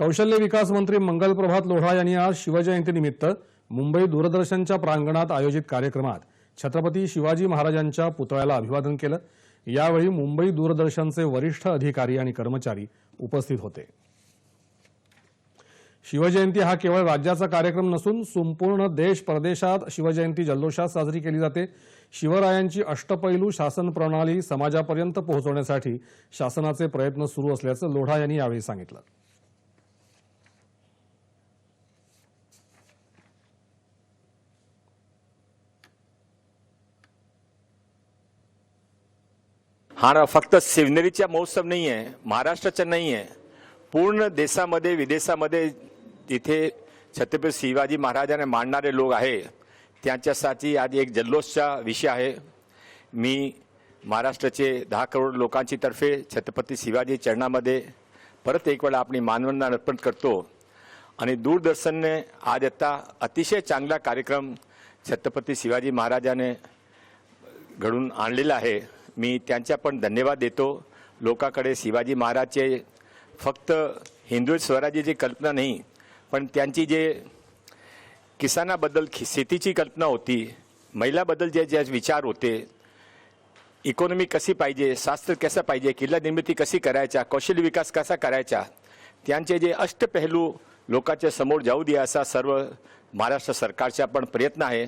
कौशल्य विकास मंत्री मंगल प्रभात लोढा यांनी आज शिवजयंतीनिमित्त मुंबई दूरदर्शनच्या प्रांगणात आयोजित कार्यक्रमात छत्रपती शिवाजी महाराजांच्या पुतळ्याला अभिवादन केलं. यावेळी मुंबई दूरदर्शनचे वरिष्ठ अधिकारी आणि कर्मचारी उपस्थित होते. शिवजयंती हा केवळ राज्याचा कार्यक्रम नसून संपूर्ण देश परदेशात शिवजयंती जल्लोषात साजरी केली जाते. शिवरायांची अष्टपैलू शासन प्रणाली समाजापर्यंत पोहोचवण्यासाठी शासनाचे प्रयत्न सुरू असल्याचं लोढा यांनी यावेळी सांगितलं. हा ना फक्त शिवनेरीचा महोत्सव नाही आहे महाराष्ट्राचा नाही आहे पूर्ण देशामध्ये विदेशामध्ये तिथे छत्रपती शिवाजी महाराजांना मांडणारे लोक आहे. त्यांच्यासाठी आज एक जल्लोषचा विषय आहे. मी महाराष्ट्राचे दहा करोड लोकांची तर्फे छत्रपती शिवाजी चरणामध्ये परत एक वेळा आपली मानवंदना अर्पण करतो. आणि दूरदर्शनने आज आता अतिशय चांगला कार्यक्रम छत्रपती शिवाजी महाराजाने घडून आणलेला आहे. मी त्यांच्या पण धन्यवाद देतो. लोकांकडे शिवाजी महाराजचे फक्त हिंदू स्वराज्याची कल्पना नाही पण त्यांची जे किसानाबद्दल खि- शेतीची कल्पना होती महिलाबद्दल जे जे विचार होते इकॉनॉमी कशी पाहिजे शास्त्र कसं पाहिजे किल्ला निर्मिती कशी करायच्या कौशल्य विकास कसा करायचा त्यांचे जे अष्टपहलू लोकांच्या समोर जाऊ द्या असा सर्व महाराष्ट्र सरकारचा पण प्रयत्न आहे.